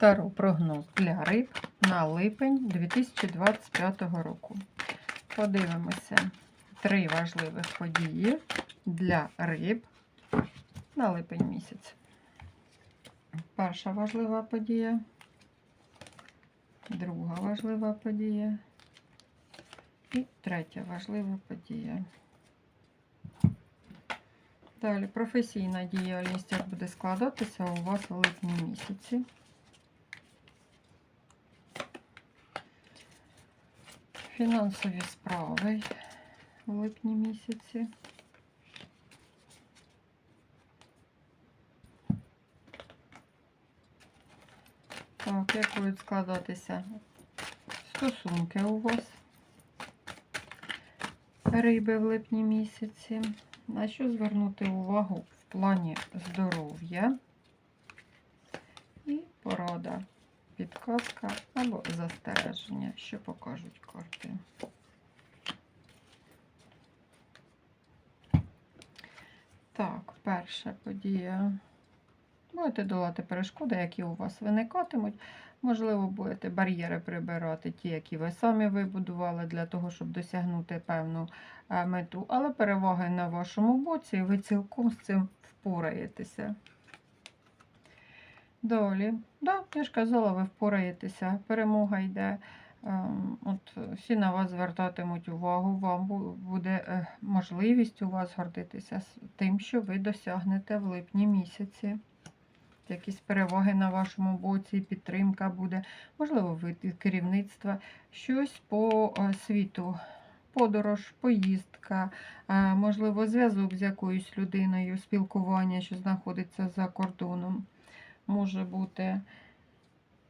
Таро прогноз для риб на липень 2025 року. Подивимося три важливих події для риб на липень місяць. Перша важлива подія, друга важлива подія і третя важлива подія. Далі професійна діяльність як буде складатися у вас у липні місяці. Фінансові справи в липні місяці. Так, як будуть складатися стосунки у вас? Риби в липні місяці. На що звернути увагу в плані здоров'я і порада, підказка або застереження, що покажуть карти. Так, перша подія. Будете долати перешкоди, які у вас виникатимуть. Можливо, будете бар'єри прибирати, ті, які ви самі вибудували для того, щоб досягнути певну е, мету. Але переваги на вашому боці, і ви цілком з цим впораєтеся. Далі, да, я ж казала, ви впораєтеся. Перемога йде. Ем, От всі на вас звертатимуть увагу, вам буде е, можливість у вас гордитися тим, що ви досягнете в липні місяці. Якісь переваги на вашому боці, підтримка буде, можливо, від керівництва, щось по е, світу, подорож, поїздка, е, можливо, зв'язок з якоюсь людиною, спілкування, що знаходиться за кордоном. Може бути,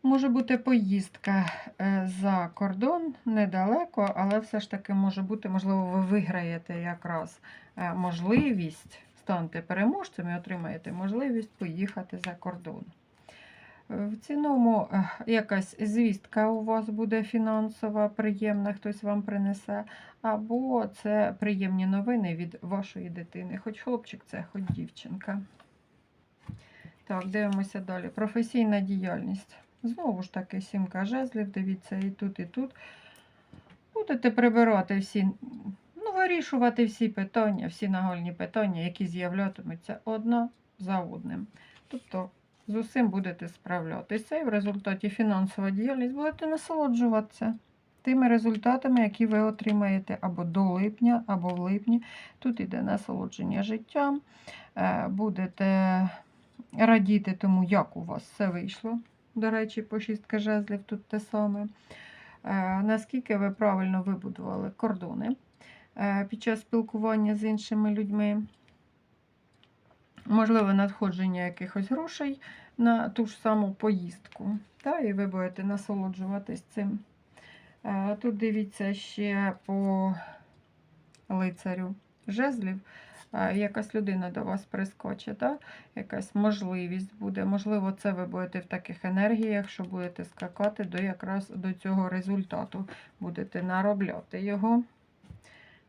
може бути поїздка е, за кордон недалеко, але все ж таки може бути, можливо, ви виграєте якраз е, можливість, станете переможцем і отримаєте можливість поїхати за кордон. Е, В цілому е, якась звістка у вас буде фінансова, приємна, хтось вам принесе, або це приємні новини від вашої дитини, хоч хлопчик це, хоч дівчинка. Так, дивимося далі. Професійна діяльність. Знову ж таки, сімка жезлів, дивіться, і тут, і тут. Будете прибирати всі, ну, вирішувати всі питання, всі нагальні питання, які з'являтимуться одна за одним. Тобто з усім будете справлятися, і в результаті фінансова діяльність будете насолоджуватися тими результатами, які ви отримаєте або до липня, або в липні. Тут іде насолодження життям. Е, Будете радіти тому, як у вас все вийшло. До речі, по шістка жезлів тут те саме. Е, Наскільки ви правильно вибудували кордони е, під час спілкування з іншими людьми. Можливо, надходження якихось грошей на ту ж саму поїздку. Та, і ви будете насолоджуватись цим. Е, Тут дивіться ще по лицарю жезлів. Якась людина до вас прискочить, та? якась можливість буде. Можливо, це ви будете в таких енергіях, що будете скакати до якраз до цього результату. Будете наробляти його.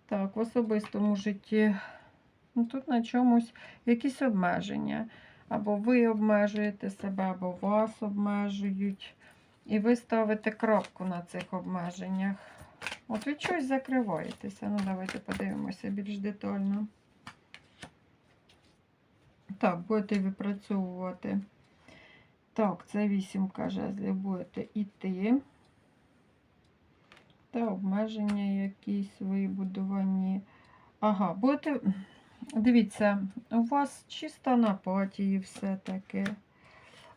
Так, в особистому житті ну, тут на чомусь якісь обмеження. Або ви обмежуєте себе, або вас обмежують. І ви ставите крапку на цих обмеженнях. От від чогось закриваєтеся. Ну, давайте подивимося більш детально. Так, будете випрацьовувати. Так, це вісімка жезлів. Будете йти. Та обмеження якісь вибудовані. Ага, будете. Дивіться, у вас чисто на апатії все таке.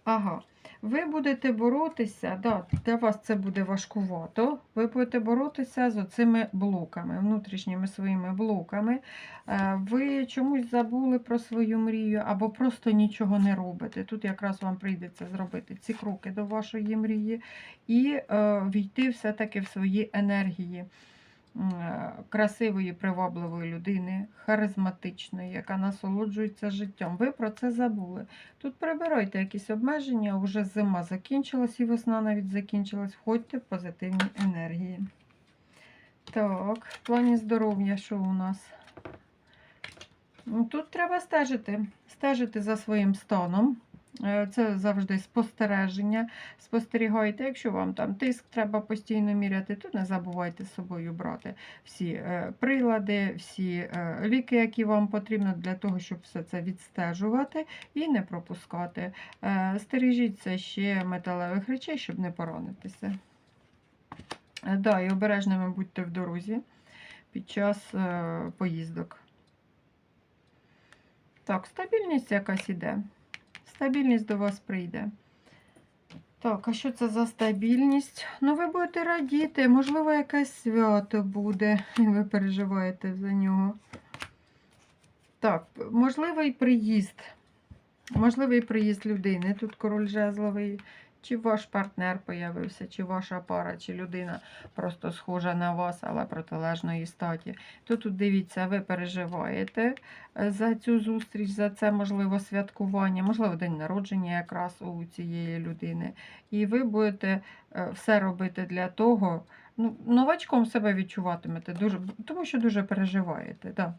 Ага. Ви будете боротися, да, для вас це буде важкувато. Ви будете боротися з оцими блоками, внутрішніми своїми блоками. Е, Ви чомусь забули про свою мрію або просто нічого не робите. Тут якраз вам прийдеться зробити ці кроки до вашої мрії і е, війти все-таки в свої енергії красивої, привабливої людини, харизматичної, яка насолоджується життям. Ви про це забули. Тут прибирайте якісь обмеження, вже зима закінчилась і весна навіть закінчилась. Входьте в позитивні енергії. Так, в плані здоров'я, що у нас? Ну, Тут треба стежити, стежити за своїм станом. Е, Це завжди спостереження. Спостерігайте, якщо вам там тиск треба постійно міряти, то не забувайте з собою брати всі е, прилади, всі е, ліки, які вам потрібно для того, щоб все це відстежувати і не пропускати. Стережіться ще металевих речей, щоб не поранитися. Да, і обережними будьте в дорозі під час поїздок. Так, стабільність якась іде. Стабільність до вас прийде. Так, а що це за стабільність? Ну, ви будете радіти, можливо, якесь свято буде, і ви переживаєте за нього. Так, можливий приїзд. Можливий приїзд людини. Тут король жезловий. Чи ваш партнер появився, чи ваша пара, чи людина просто схожа на вас, але протилежної статі. То тут дивіться, ви переживаєте е, за цю зустріч, за це можливо святкування, можливо, день народження якраз у цієї людини. І ви будете е, все робити для того, ну, новачком себе відчуватимете, дуже, тому що дуже переживаєте. Да.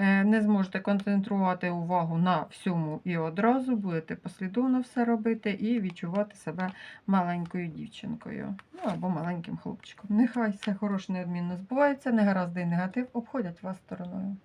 Е, Не зможете концентрувати увагу на всьому і одразу, будете послідовно все робити і відчувати себе маленькою дівчинкою, ну або маленьким хлопчиком. Нехай все хороше неодмінно збувається, негаразди і негатив обходять вас стороною.